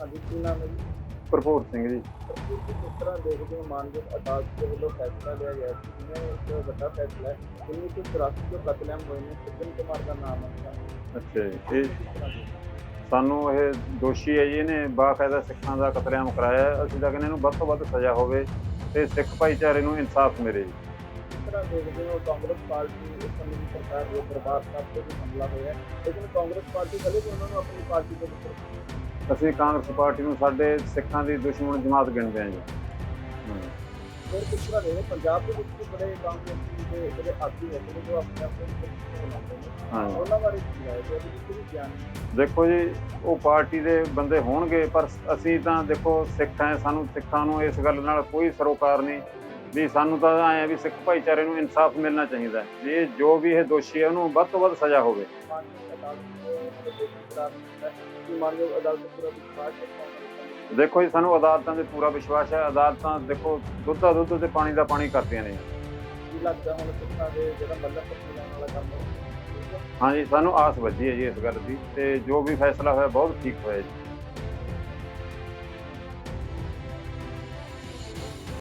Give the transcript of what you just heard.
ਹਾਂਜੀ ਕੀ ਨਾਮ ਹੈ ਜੀ? ਭਰਪੂਰ ਸਿੰਘ ਜੀ। ਤੁਸੀਂ ਕਿਸ ਤਰ੍ਹਾਂ ਦੇਖਦੇ ਹੋ ਮਾਨਯੋਗ ਅਦਾਲਤ ਦੇ ਵੱਲੋਂ ਫੈਸਲਾ ਲਿਆ ਗਿਆ ਸੀ ਜਿਵੇਂ ਇੱਕ ਵੱਡਾ ਫੈਸਲਾ ਹੈ? 1984 ਜੋ ਕਤਲੇਆਮ ਹੋਏ ਨੇ? ਸੱਜਣ ਕੁਮਾਰ ਦਾ ਨਾਮ ਹੈ? ਅੱਛਾ ਜੀ ਇਹ ਸਾਨੂੰ ਇਹ ਦੋਸ਼ੀ ਹੈ ਜੀ ਇਹਨੇ ਬਾਕਾਇਦਾ ਸਿੱਖਾਂ ਦਾ ਕਤਲੇਆਮ ਕਰਾਇਆ ਹੈ। ਅਸੀਂ ਤਾਂ ਕਹਿੰਦੇ ਇਹਨੂੰ ਵੱਧ ਤੋਂ ਵੱਧ ਸਜ਼ਾ ਹੋਵੇ ਤੇ ਸਿੱਖ ਭਾਈਚਾਰੇ ਨੂੰ ਇਨਸਾਫ ਮਿਲੇ। ਜੀ ਤਰ੍ਹਾਂ ਦੇਖਦੇ ਹੋ ਕਾਂਗਰਸ ਪਾਰਟੀ ਇਸ ਸਮੇਂ ਦੀ ਸਰਕਾਰ ਦੇ ਸਾਹਿਬ ਤੇ ਵੀ ਹਮਲਾ ਹੋਇਆ। ਲੇਕਿਨ ਕਾਂਗਰਸ ਪਾਰਟੀ ਕਦੇ ਵੀ ਉਹਨਾਂ ਨੂੰ ਆਪਣੀ ਪਾਰਟੀ ਦੇ ਵਿੱਚ ਅਸੀਂ ਕਾਂਗਰਸ ਪਾਰਟੀ ਨੂੰ ਸਾਡੇ ਸਿੱਖਾਂ ਦੀ ਦੁਸ਼ਮਣ ਜਮਾਤ ਗਿਣਦੇ ਹਾਂ ਜੀ ਹਮ। ਫਿਰ ਕਿਸ ਤਰ੍ਹਾਂ ਹੋ? ਪੰਜਾਬ ਦੇ ਵਿੱਚ ਵੀ ਬੜੇ ਕਾਂਗਰਸ ਦੇ ਜਿਹੜੇ ਆਗੂ ਹੈ ਜਿਹੜੇ ਜੋ ਆਪਣੇ ਆਪ ਨੂੰ ਸਿੱਖ ਬਣਾਉਂਦੇ ਨੇ ਹਾਂ ਉਹਨਾਂ ਬਾਰੇ ਕੀ ਹੈ ਜੇ ਤੁਸੀਂ ਵੀ ਗਿਆਨ ਦੇਖੋ ਜੀ ਉਹ ਪਾਰਟੀ ਦੇ ਬੰਦੇ ਹੋਣਗੇ ਪਰ ਅਸੀਂ ਤਾਂ ਦੇਖੋ ਸਿੱਖ ਹੈ ਸਾਨੂੰ ਸਿੱਖਾਂ ਨੂੰ ਇਸ ਗੱਲ ਨਾਲ ਕੋਈ ਸਰੋਕਾਰ ਨਹੀਂ ਵੀ ਸਾਨੂੰ ਤਾਂ ਐਂ ਆ ਵੀ ਸਿੱਖ ਭਾਈਚਾਰੇ ਨੂੰ ਇਨਸਾਫ ਮਿਲਣਾ ਚਾਹੀਦਾ ਹੈ। ਵੀ ਇਹ ਜੋ ਵੀ ਇਹ ਦੋਸ਼ੀ ਹੈ ਉਹਨੂੰ ਵੱਧ ਤੋਂ ਵੱਧ ਸਜ਼ਾ ਹੋਵੇ। ਦੇਖੋ ਜੀ, ਸਾਨੂੰ ਅਦਾਲਤਾਂ ਤੇ ਪੂਰਾ ਵਿਸ਼ਵਾਸ ਹੈ। ਅਦਾਲਤਾਂ ਦੇਖੋ, ਦੁੱਧ ਦਾ ਦੁੱਧ ਤੇ ਪਾਣੀ ਦਾ ਪਾਣੀ ਕਰਦੀਆਂ ਨੇ। ਹਾਂਜੀ, ਸਾਨੂੰ ਆਸ ਵੱਜੀ ਹੈ ਜੀ ਇਸ ਗੱਲ ਦੀ ਤੇ ਜੋ ਵੀ ਫੈਸਲਾ ਹੋਇਆ, ਬਹੁਤ ਠੀਕ ਹੋਇਆ ਜੀ।